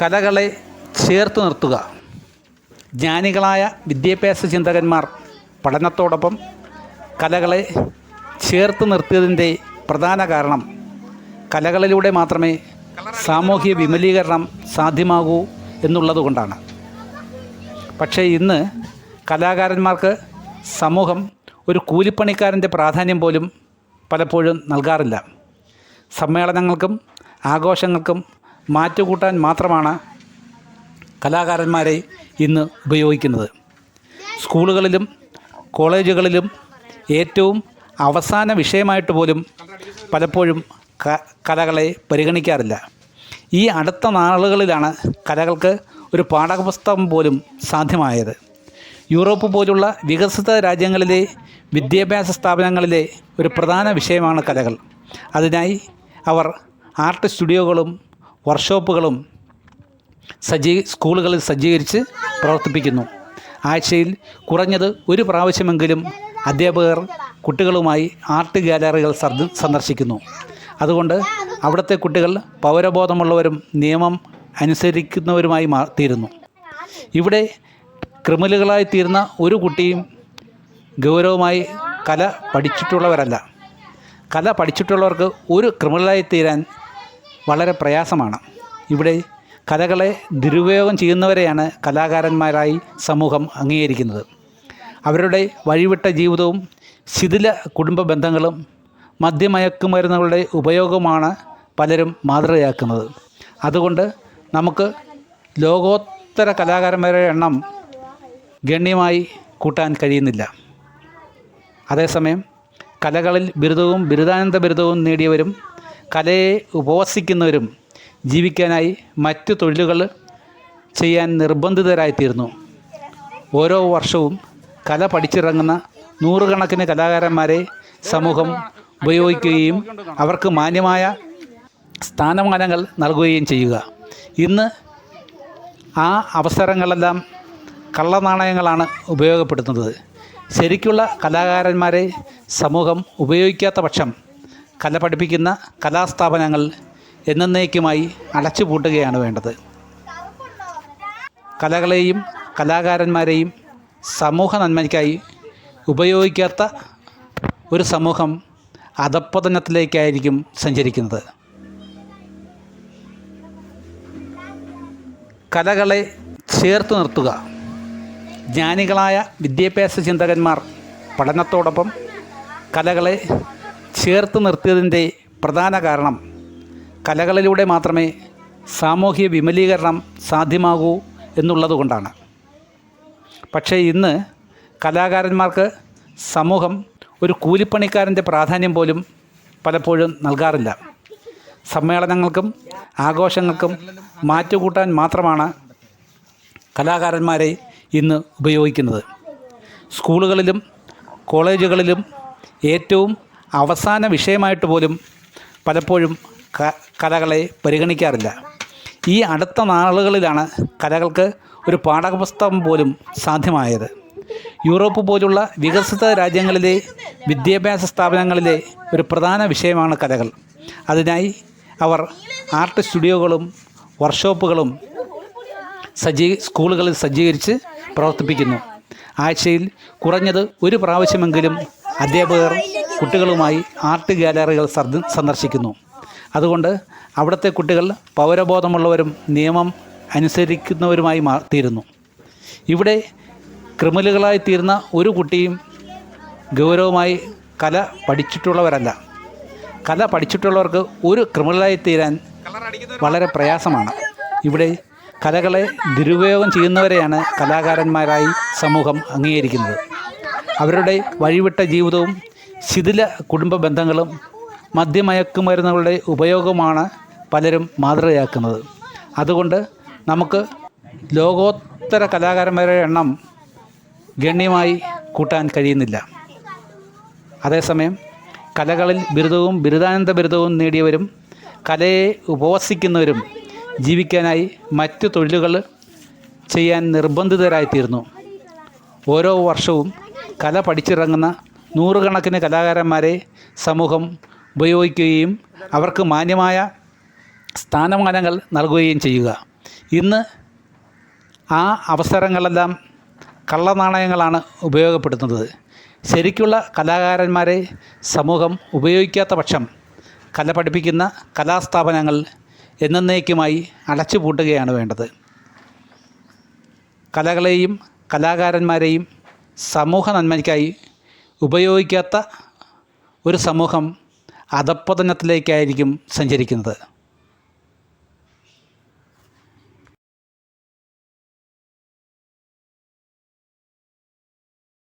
കലകളെ ചേർത്ത് നിർത്തുക. ജ്ഞാനികളായ വിദ്യാഭ്യാസ ചിന്തകന്മാർ പഠനത്തോടൊപ്പം കലകളെ ചേർത്ത് നിർത്തിയതിന്റെ പ്രധാന കാരണം കലകളിലൂടെ മാത്രമേ സാമൂഹ്യ വിമലീകരണം സാധ്യമാകൂ എന്നുള്ളതുകൊണ്ടാണ്. പക്ഷേ ഇന്ന് കലാകാരന്മാർക്ക് സമൂഹം ഒരു കൂലിപ്പണിക്കാരന്റെ പ്രാധാന്യം പോലും പലപ്പോഴും നൽകാറില്ല. സമ്മേളനങ്ങൾക്കും ആഘോഷങ്ങൾക്കും മാറ്റുകൂട്ടാൻ മാത്രമാണ് കലാകാരന്മാരെ ഇന്ന് ഉപയോഗിക്കുന്നത്. സ്കൂളുകളിലും കോളേജുകളിലും ഏറ്റവും അവസാന വിഷയമായിട്ട് പോലും പലപ്പോഴും കലകളെ പരിഗണിക്കാറില്ല. ഈ അടുത്ത നാളുകളിലാണ് കലകൾക്ക് ഒരു പാഠപുസ്തകം പോലും സാധ്യമായത്. യൂറോപ്പ് പോലുള്ള വികസിത രാജ്യങ്ങളിലെ വിദ്യാഭ്യാസ സ്ഥാപനങ്ങളിലെ ഒരു പ്രധാന വിഷയമാണ് കലകൾ. അതിനായി അവർ ആർട്ട് സ്റ്റുഡിയോകളും വർക്ക്ഷോപ്പുകളും സജ്ജീ സ്കൂളുകളിൽ സജ്ജീകരിച്ച് പ്രവർത്തിപ്പിക്കുന്നു. ആഴ്ചയിൽ കുറഞ്ഞത് ഒരു പ്രാവശ്യമെങ്കിലും അധ്യാപകർ കുട്ടികളുമായി ആർട്ട് ഗാലറികൾ സന്ദർശിക്കുന്നു. അതുകൊണ്ട് അവിടുത്തെ കുട്ടികൾ പൗരബോധമുള്ളവരും നിയമം അനുസരിക്കുന്നവരുമായി തീരുന്നു. ഇവിടെ ക്രിമിനലുകളായി തീരുന്ന ഒരു കുട്ടിയും ഗൗരവമായി കല പഠിച്ചിട്ടുള്ളവരല്ല. കല പഠിച്ചിട്ടുള്ളവർക്ക് ഒരു ക്രിമിനലായി തീരാൻ വളരെ പ്രയാസമാണ്. ഇവിടെ കലകളെ ദുരുപയോഗം ചെയ്യുന്നവരെയാണ് കലാകാരന്മാരായി സമൂഹം അംഗീകരിക്കുന്നത്. അവരുടെ വഴിവിട്ട ജീവിതവും ശിഥില കുടുംബ ബന്ധങ്ങളും മദ്യമയക്കുമരുന്നുകളുടെ ഉപയോഗമാണ് പലരും മാതൃകയാക്കുന്നത്. അതുകൊണ്ട് നമുക്ക് ലോകോത്തര കലാകാരന്മാരുടെ എണ്ണം ഗണ്യമായി കൂട്ടാൻ കഴിയുന്നില്ല. അതേസമയം കലകളിൽ ബിരുദവും ബിരുദാനന്ത ബിരുദവും നേടിയവരും കലയെ ഉപവസിക്കുന്നവരും ജീവിക്കാനായി മറ്റു തൊഴിലുകൾ ചെയ്യാൻ നിർബന്ധിതരായിത്തീരുന്നു. ഓരോ വർഷവും കല പഠിച്ചിറങ്ങുന്ന നൂറുകണക്കിന് കലാകാരന്മാരെ സമൂഹം ഉപയോഗിക്കുകയും അവർക്ക് മാന്യമായ സ്ഥാനമാനങ്ങൾ നൽകുകയും ചെയ്യുക. ഇന്ന് ആ അവസരങ്ങളെല്ലാം കള്ളനാണയങ്ങളാണ് ഉപയോഗപ്പെടുത്തുന്നത്. ശരിക്കുള്ള കലാകാരന്മാരെ സമൂഹം ഉപയോഗിക്കാത്ത പക്ഷം കല പഠിപ്പിക്കുന്ന കലാസ്ഥാപനങ്ങൾ എന്നേക്കുമായി അടച്ചുപൂട്ടുകയാണ് വേണ്ടത്. കലകളെയും കലാകാരന്മാരെയും സമൂഹ നന്മയ്ക്കായി ഉപയോഗിക്കാത്ത ഒരു സമൂഹം അധപ്പതനത്തിലേക്കായിരിക്കും സഞ്ചരിക്കുന്നത്. കലകളെ ചേർത്ത് നിർത്തുക. ജ്ഞാനികളായ വിദ്യാഭ്യാസ ചിന്തകന്മാർ പഠനത്തോടൊപ്പം കലകളെ ചേർത്ത് നിർത്തിയതിന്റെ പ്രധാന കാരണം കലകളിലൂടെ മാത്രമേ സാമൂഹ്യ വിമലീകരണം സാധ്യമാകൂ എന്നുള്ളതുകൊണ്ടാണ്. പക്ഷേ ഇന്ന് കലാകാരന്മാർക്ക് സമൂഹം ഒരു കൂലിപ്പണിക്കാരന്റെ പ്രാധാന്യം പോലും പലപ്പോഴും നൽകാറില്ല. സമ്മേളനങ്ങൾക്കും ആഘോഷങ്ങൾക്കും മാറ്റുകൂട്ടാൻ മാത്രമാണ് കലാകാരന്മാരെ ഇന്ന് ഉപയോഗിക്കുന്നത്. സ്കൂളുകളിലും കോളേജുകളിലും ഏറ്റവും അവസാന വിഷയമായിട്ട് പോലും പലപ്പോഴും കലകളെ പരിഗണിക്കാറില്ല. ഈ അടുത്ത നാളുകളിലാണ് കലകൾക്ക് ഒരു പാഠപുസ്തകം പോലും സാധ്യമായത്. യൂറോപ്പ് പോലുള്ള വികസിത രാജ്യങ്ങളിലെ വിദ്യാഭ്യാസ സ്ഥാപനങ്ങളിലെ ഒരു പ്രധാന വിഷയമാണ് കലകൾ അതിനായി അവർ ആർട്ട് സ്റ്റുഡിയോകളും വർക്ക്ഷോപ്പുകളും സജ്ജീ സ്കൂളുകളിൽ സജ്ജീകരിച്ച് പ്രവർത്തിപ്പിക്കുന്നു. ആഴ്ചയിൽ കുറഞ്ഞത് ഒരു പ്രാവശ്യമെങ്കിലും അധ്യാപകർ കുട്ടികളുമായി ആർട്ട് ഗാലറികൾ സന്ദർശിക്കുന്നു. അതുകൊണ്ട് അവിടുത്തെ കുട്ടികൾ പൗരബോധമുള്ളവരും നിയമം അനുസരിക്കുന്നവരുമായി തീരുന്നു. ഇവിടെ ക്രിമിനലുകളായി തീരുന്ന ഒരു കുട്ടിയും ഗൗരവമായി കല പഠിച്ചിട്ടുള്ളവരല്ല. കല പഠിച്ചിട്ടുള്ളവർക്ക് ഒരു ക്രിമിനലായി തീരാൻ വളരെ പ്രയാസമാണ്. ഇവിടെ കലകളെ ദുരുപയോഗം ചെയ്യുന്നവരെയാണ് കലാകാരന്മാരായി സമൂഹം അംഗീകരിക്കുന്നത്. അവരുടെ വഴിവിട്ട ജീവിതവും ശിഥില കുടുംബ ബന്ധങ്ങളും മദ്യമയക്കുമരുന്നുകളുടെ ഉപയോഗമാണ് പലരും മാതൃകയാക്കുന്നത്. അതുകൊണ്ട് നമുക്ക് ലോകോത്തര കലാകാരന്മാരുടെ എണ്ണം ഗണ്യമായി കൂട്ടാൻ കഴിയുന്നില്ല. അതേസമയം കലകളിൽ ബിരുദവും ബിരുദാനന്ത ബിരുദവും നേടിയവരും കലയെ ഉപവസിക്കുന്നവരും ജീവിക്കാനായി മറ്റു തൊഴിലുകൾ ചെയ്യാൻ നിർബന്ധിതരായിത്തീരുന്നു ഓരോ വർഷവും കല പഠിച്ചിറങ്ങുന്ന നൂറുകണക്കിന് കലാകാരന്മാരെ സമൂഹം ഉപയോഗിക്കുകയും അവർക്ക് മാന്യമായ സ്ഥാനമാനങ്ങൾ നൽകുകയും ചെയ്യുക. ഇന്ന് ആ അവസരങ്ങളെല്ലാം കള്ളനാണയങ്ങളാണ് ഉപയോഗപ്പെടുത്തുന്നത്. ശരിക്കുള്ള കലാകാരന്മാരെ സമൂഹം ഉപയോഗിക്കാത്ത പക്ഷം കല പഠിപ്പിക്കുന്ന കലാസ്ഥാപനങ്ങൾ എന്നേക്കുമായി അടച്ചുപൂട്ടുകയാണ് വേണ്ടത്. കലകളെയും കലാകാരന്മാരെയും സമൂഹ നന്മയ്ക്കായി ഉപയോഗിക്കാത്ത ഒരു സമൂഹം അധപ്പതനത്തിലേക്കായിരിക്കും സഞ്ചരിക്കുന്നത്.